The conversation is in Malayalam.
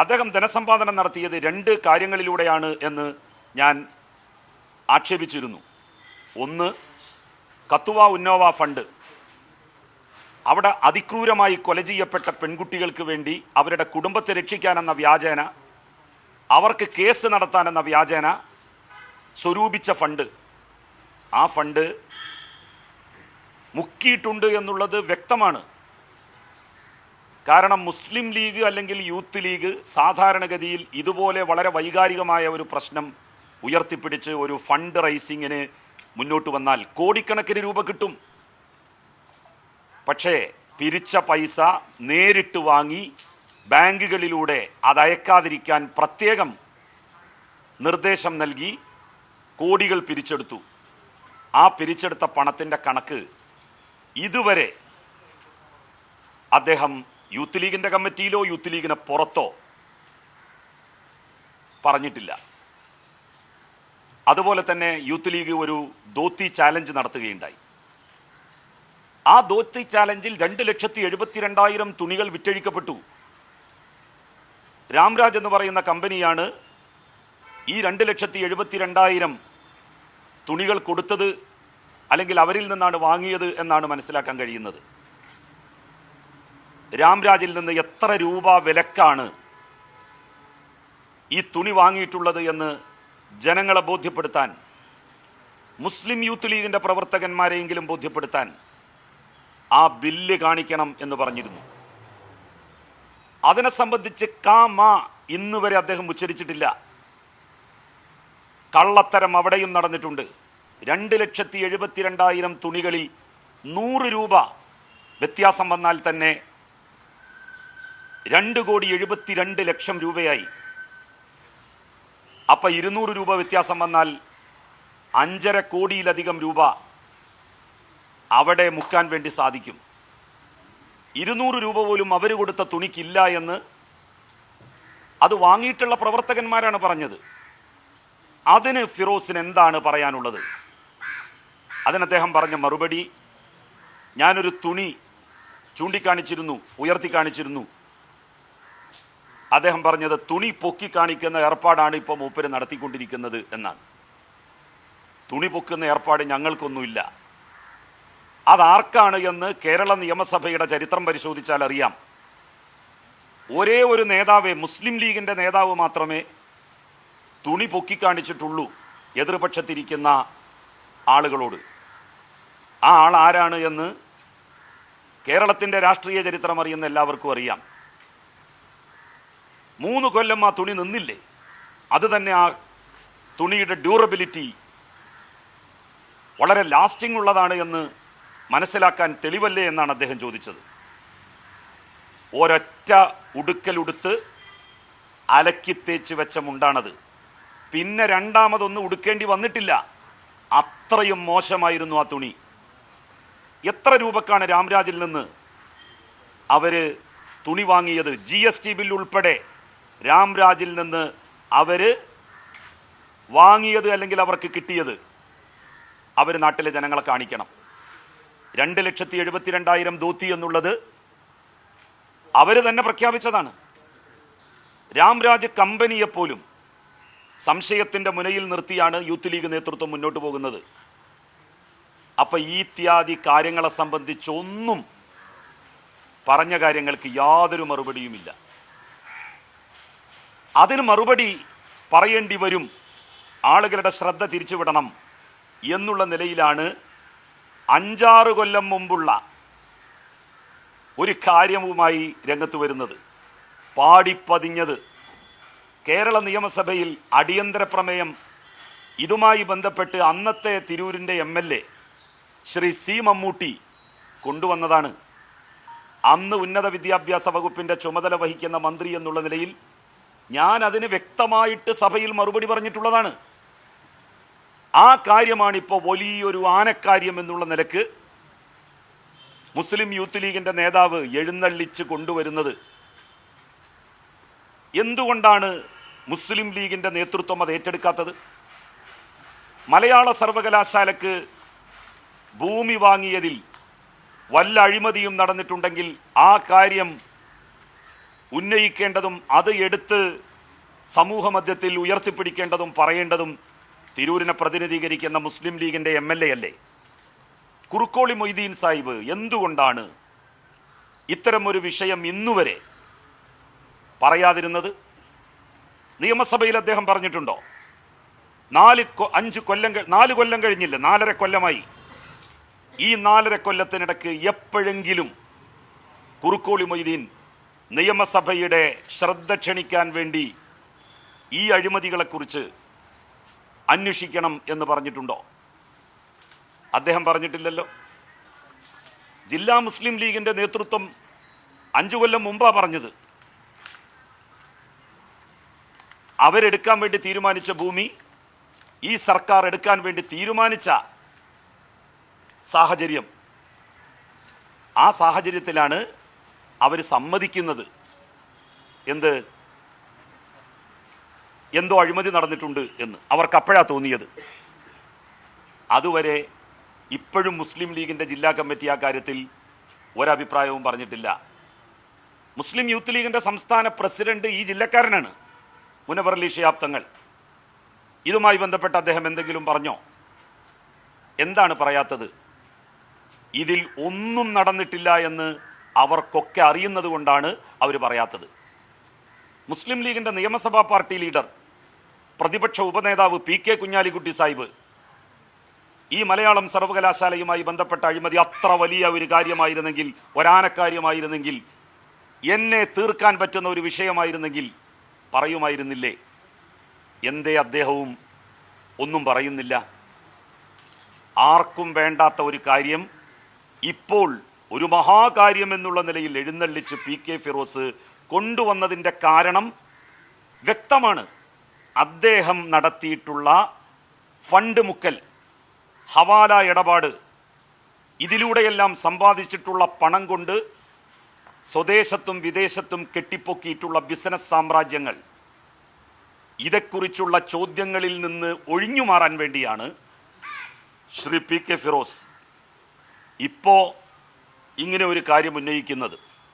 അദ്ദേഹം ധനസമ്പാദനം നടത്തിയത് രണ്ട് കാര്യങ്ങളിലൂടെയാണ് എന്ന് ഞാൻ ആക്ഷേപിച്ചിരുന്നു. ഒന്ന് കത്തുവ ഉന്നോവ ഫണ്ട്. അവിടെ അതിക്രൂരമായി കൊല ചെയ്യപ്പെട്ട പെൺകുട്ടികൾക്ക് വേണ്ടി അവരുടെ കുടുംബത്തെ രക്ഷിക്കാനെന്ന വ്യാജേന അവർക്ക് കേസ് നടത്താനെന്ന വ്യാജേന സ്വരൂപിച്ച ഫണ്ട്. ആ ഫണ്ട് മുക്കിയിട്ടുണ്ട് എന്നുള്ളത് വ്യക്തമാണ്. കാരണം മുസ്ലിം ലീഗ് അല്ലെങ്കിൽ യൂത്ത് ലീഗ് സാധാരണഗതിയിൽ ഇതുപോലെ വളരെ വൈകാരികമായ ഒരു പ്രശ്നം ഉയർത്തിപ്പിടിച്ച് ഒരു ഫണ്ട് റൈസിങ്ങിന് മുന്നോട്ട് വന്നാൽ കോടിക്കണക്കിന് രൂപ കിട്ടും. പക്ഷേ പിരിച്ച പൈസ നേരിട്ട് വാങ്ങി ബാങ്കുകളിലൂടെ അത് അയക്കാതിരിക്കാൻ പ്രത്യേകം നിർദ്ദേശം നൽകി കോടികൾ പിരിച്ചെടുത്തു. ആ പിരിച്ചെടുത്ത പണത്തിന്റെ കണക്ക് ഇതുവരെ അദ്ദേഹം യൂത്ത് ലീഗിന്റെ കമ്മിറ്റിയിലോ യൂത്ത് ലീഗിന് പുറത്തോ പറഞ്ഞിട്ടില്ല. അതുപോലെ തന്നെ യൂത്ത് ലീഗ് ഒരു ദോത്തി ചാലഞ്ച് നടത്തുകയുണ്ടായി. ആ ദോത്തി ചാലഞ്ചിൽ രണ്ട് ലക്ഷത്തി എഴുപത്തിരണ്ടായിരം തുണികൾ വിറ്റഴിക്കപ്പെട്ടു. രാംരാജ് എന്ന് പറയുന്ന കമ്പനിയാണ് ഈ രണ്ട് ലക്ഷത്തി എഴുപത്തിരണ്ടായിരം തുണികൾ കൊടുത്തത് അല്ലെങ്കിൽ അവരിൽ നിന്നാണ് വാങ്ങിയത് എന്നാണ് മനസ്സിലാക്കാൻ കഴിയുന്നത്. രാംരാജിൽ നിന്ന് എത്ര രൂപ വിലക്കാണ് ഈ തുണി വാങ്ങിയിട്ടുള്ളത് എന്ന് ജനങ്ങളെ ബോധ്യപ്പെടുത്താൻ മുസ്ലിം യൂത്ത് ലീഗിന്റെ പ്രവർത്തകന്മാരെയെങ്കിലും ബോധ്യപ്പെടുത്താൻ ആ ബില്ല് കാണിക്കണം എന്ന് പറഞ്ഞിരുന്നു. അതിനെ സംബന്ധിച്ച് കാമ ഇന്ന് വരെ അദ്ദേഹം ഉച്ചരിച്ചിട്ടില്ല. കള്ളത്തരം അവിടെയും നടന്നിട്ടുണ്ട്. രണ്ട് ലക്ഷത്തി എഴുപത്തിരണ്ടായിരം തുണികളിൽ നൂറ് രൂപ വ്യത്യാസം വന്നാൽ തന്നെ രണ്ട് കോടി എഴുപത്തിരണ്ട് ലക്ഷം രൂപയായി. അപ്പൊ ഇരുന്നൂറ് രൂപ വ്യത്യാസം വന്നാൽ അഞ്ചര കോടിയിലധികം രൂപ അവിടെ മുക്കാൻ വേണ്ടി സാധിക്കും. ഇരുന്നൂറ് രൂപ പോലും അവർ കൊടുത്ത തുണിക്കില്ല എന്ന് അത് വാങ്ങിയിട്ടുള്ള പ്രവർത്തകന്മാരാണ് പറഞ്ഞത്. അതിന് ഫിറോസിന് എന്താണ് പറയാനുള്ളത്? അതിന് അദ്ദേഹം പറഞ്ഞ മറുപടി ഞാനൊരു തുണി ചൂണ്ടിക്കാണിച്ചിരുന്നു ഉയർത്തി കാണിച്ചിരുന്നു അദ്ദേഹം പറഞ്ഞത് തുണി പൊക്കി കാണിക്കുന്ന ഏർപ്പാടാണ് ഇപ്പോൾ മൂപ്പര് നടത്തിക്കൊണ്ടിരിക്കുന്നത് എന്നാണ്. തുണി പൊക്കുന്ന ഏർപ്പാട് ഞങ്ങൾക്കൊന്നുമില്ല. അതാർക്കാണ് എന്ന് കേരള നിയമസഭയുടെ ചരിത്രം പരിശോധിച്ചാൽ അറിയാം. ഒരേ ഒരു നേതാവേ മുസ്ലിം ലീഗിന്റെ നേതാവ് മാത്രമേ തുണി പൊക്കി കാണിച്ചിട്ടുള്ളൂ എതിർപക്ഷത്തിരിക്കുന്ന ആളുകളോട്. ആ ആൾ ആരാണ് എന്ന് കേരളത്തിന്റെ രാഷ്ട്രീയ ചരിത്രം അറിയുന്ന എല്ലാവർക്കും അറിയാം. മൂന്ന് കൊല്ലം ആ തുണി നിന്നില്ലേ? അത് തന്നെ ആ തുണിയുടെ ഡ്യൂറബിലിറ്റി വളരെ ലാസ്റ്റിംഗ് ഉള്ളതാണ് എന്ന് മനസ്സിലാക്കാൻ തെളിവല്ലേ എന്നാണ് അദ്ദേഹം ചോദിച്ചത്. ഒരൊറ്റ ഉടുക്കലുടുത്ത് അലക്കി തേച്ച് വെച്ച മുണ്ടാണത്. പിന്നെ രണ്ടാമതൊന്നും ഉടുക്കേണ്ടി വന്നിട്ടില്ല. അത്രയും മോശമായിരുന്നു ആ തുണി. എത്ര രൂപക്കാണ് രാംരാജിൽ നിന്ന് അവർ തുണി വാങ്ങിയത്? ജി എസ് ടി ബില്ലുൾപ്പെടെ രാംരാജിൽ നിന്ന് അവർ വാങ്ങിയത് അല്ലെങ്കിൽ അവർക്ക് കിട്ടിയത് അവർ നാട്ടിലെ ജനങ്ങളെ കാണിക്കണം. രണ്ട് ലക്ഷത്തി എഴുപത്തിരണ്ടായിരം ധോത്തി എന്നുള്ളത് അവർ തന്നെ പ്രഖ്യാപിച്ചതാണ്. രാംരാജ് കമ്പനിയെപ്പോലും സംശയത്തിന്റെ മുനയിൽ നിർത്തിയാണ് യൂത്ത് ലീഗ് നേതൃത്വം മുന്നോട്ട് പോകുന്നത്. അപ്പോൾ ഈ ഇത്യാദി കാര്യങ്ങളെ സംബന്ധിച്ചൊന്നും പറഞ്ഞ കാര്യങ്ങൾക്ക് യാതൊരു മറുപടിയുമില്ല. അതിന് മറുപടി പറയേണ്ടി വരും. ആളുകളുടെ ശ്രദ്ധ തിരിച്ചുവിടണം എന്നുള്ള നിലയിലാണ് അഞ്ചാറ് കൊല്ലം മുമ്പുള്ള ഒരു കാര്യവുമായി രംഗത്ത് വരുന്നത്. പാടിപ്പതിഞ്ഞത് കേരള നിയമസഭയിൽ അടിയന്തര പ്രമേയം. ഇതുമായി ബന്ധപ്പെട്ട് അന്നത്തെ തിരൂരിന്റെ M L A Shri C Mammootty കൊണ്ടുവന്നതാണ്. അന്ന് ഉന്നത വിദ്യാഭ്യാസ വകുപ്പിന്റെ ചുമതല വഹിക്കുന്ന മന്ത്രി എന്നുള്ള നിലയിൽ ഞാൻ അതിന് വ്യക്തമായിട്ട് സഭയിൽ മറുപടി പറഞ്ഞിട്ടുള്ളതാണ്. ആ കാര്യമാണ് ഇപ്പോൾ വലിയൊരു ആനക്കാര്യം എന്നുള്ള നിലയ്ക്ക് മുസ്ലിം യൂത്ത് ലീഗിന്റെ നേതാവ് എഴുന്നള്ളിച്ച് കൊണ്ടുവരുന്നത്. എന്തുകൊണ്ടാണ് മുസ്ലിം ലീഗിന്റെ നേതൃത്വം അത് ഏറ്റെടുക്കാത്തത്? മലയാള സർവകലാശാലക്ക് ഭൂമി വാങ്ങിയതിൽ വല്ല അഴിമതിയും നടന്നിട്ടുണ്ടെങ്കിൽ ആ കാര്യം ഉന്നയിക്കേണ്ടതും അത് എടുത്ത് സമൂഹ മധ്യത്തിൽ ഉയർത്തിപ്പിടിക്കേണ്ടതും പറയേണ്ടതും തിരൂരിനെ പ്രതിനിധീകരിക്കുന്ന മുസ്ലിം ലീഗിന്റെ എം എൽ എ അല്ലേ? കുറുക്കോളി മൊയ്തീൻ സാഹിബ് എന്തുകൊണ്ടാണ് ഇത്തരമൊരു വിഷയം ഇന്നുവരെ പറയാതിരുന്നത്? നിയമസഭയിൽ അദ്ദേഹം പറഞ്ഞിട്ടുണ്ടോ? നാല് അഞ്ച് കൊല്ലം നാല് കൊല്ലം കഴിഞ്ഞില്ല? നാലര കൊല്ലമായി. ഈ നാലര കൊല്ലത്തിനിടയ്ക്ക് എപ്പോഴെങ്കിലും കുറുക്കോളി മൊയ്തീൻ നിയമസഭയുടെ ശ്രദ്ധ ക്ഷണിക്കാൻ വേണ്ടി ഈ അഴിമതികളെക്കുറിച്ച് അന്വേഷിക്കണം എന്ന് പറഞ്ഞിട്ടുണ്ടോ? അദ്ദേഹം പറഞ്ഞിട്ടില്ലല്ലോ. ജില്ലാ മുസ്ലിം ലീഗിന്റെ നേതൃത്വം അഞ്ചു കൊല്ലം മുമ്പാണ് പറഞ്ഞത്. അവരെടുക്കാൻ വേണ്ടി തീരുമാനിച്ച ഭൂമി ഈ സർക്കാർ എടുക്കാൻ വേണ്ടി തീരുമാനിച്ച സാഹചര്യം. ആ സാഹചര്യത്തിലാണ് അവർ സമ്മതിക്കുന്നത്. എന്ത്? എന്തോ അഴിമതി നടന്നിട്ടുണ്ട് എന്ന്. അവർക്ക് അപ്പോഴാണ് തോന്നിയത്. അതുവരെ ഇപ്പോഴും മുസ്ലിം ലീഗിന്റെ ജില്ലാ കമ്മിറ്റി ആ കാര്യത്തിൽ ഒരഭിപ്രായവും പറഞ്ഞിട്ടില്ല. മുസ്ലിം യൂത്ത് ലീഗിന്റെ സംസ്ഥാന പ്രസിഡന്റ് ഈ ജില്ലക്കാരനാണ് മുനവർ ഷിയാബ് തങ്ങൾ. ഇതുമായി ബന്ധപ്പെട്ട് അദ്ദേഹം എന്തെങ്കിലും പറഞ്ഞോ? എന്താണ് പറയാത്തത്? ഇതിൽ ഒന്നും നടന്നിട്ടില്ല എന്ന് അവർക്കൊക്കെ അറിയുന്നത് കൊണ്ടാണ് അവർ പറയാത്തത്. മുസ്ലിം ലീഗിന്റെ നിയമസഭാ പാർട്ടി ലീഡർ പ്രതിപക്ഷ ഉപനേതാവ് പി കെ കുഞ്ഞാലിക്കുട്ടി സാഹിബ് ഈ മലയാളം സർവകലാശാലയുമായി ബന്ധപ്പെട്ട അഴിമതി അത്ര വലിയ ഒരു കാര്യമായിരുന്നെങ്കിൽ ഒരാനക്കാര്യമായിരുന്നെങ്കിൽ എന്നെ തീർക്കാൻ പറ്റുന്ന ഒരു വിഷയമായിരുന്നെങ്കിൽ പറയുമായിരുന്നില്ലേ? എന്തേ അദ്ദേഹവും ഒന്നും പറയുന്നില്ല. ആർക്കും വേണ്ടാത്ത ഒരു കാര്യം ഇപ്പോൾ ഒരു മഹാകാര്യം എന്നുള്ള നിലയിൽ എഴുന്നള്ളിച്ച് പി കെ ഫിറോസ് കൊണ്ടുവന്നതിന്റെ കാരണം വ്യക്തമാണ്. അദ്ദേഹം നടത്തിയിട്ടുള്ള ഫണ്ട് മുക്കൽ ഹവാല ഇടപാട് ഇതിലൂടെയെല്ലാം സമ്പാദിച്ചിട്ടുള്ള പണം കൊണ്ട് സ്വദേശത്തും വിദേശത്തും കെട്ടിപ്പൊക്കിയിട്ടുള്ള ബിസിനസ് സാമ്രാജ്യങ്ങൾ. ഇതേക്കുറിച്ചുള്ള ചോദ്യങ്ങളിൽ നിന്ന് ഒഴിഞ്ഞു മാറാൻ വേണ്ടിയാണ് ശ്രീ പി കെ ഫിറോസ്. ഇപ്പോൾ ഇങ്ങനെ ഒരു കാര്യം ഉന്നയിക്കുന്നത്.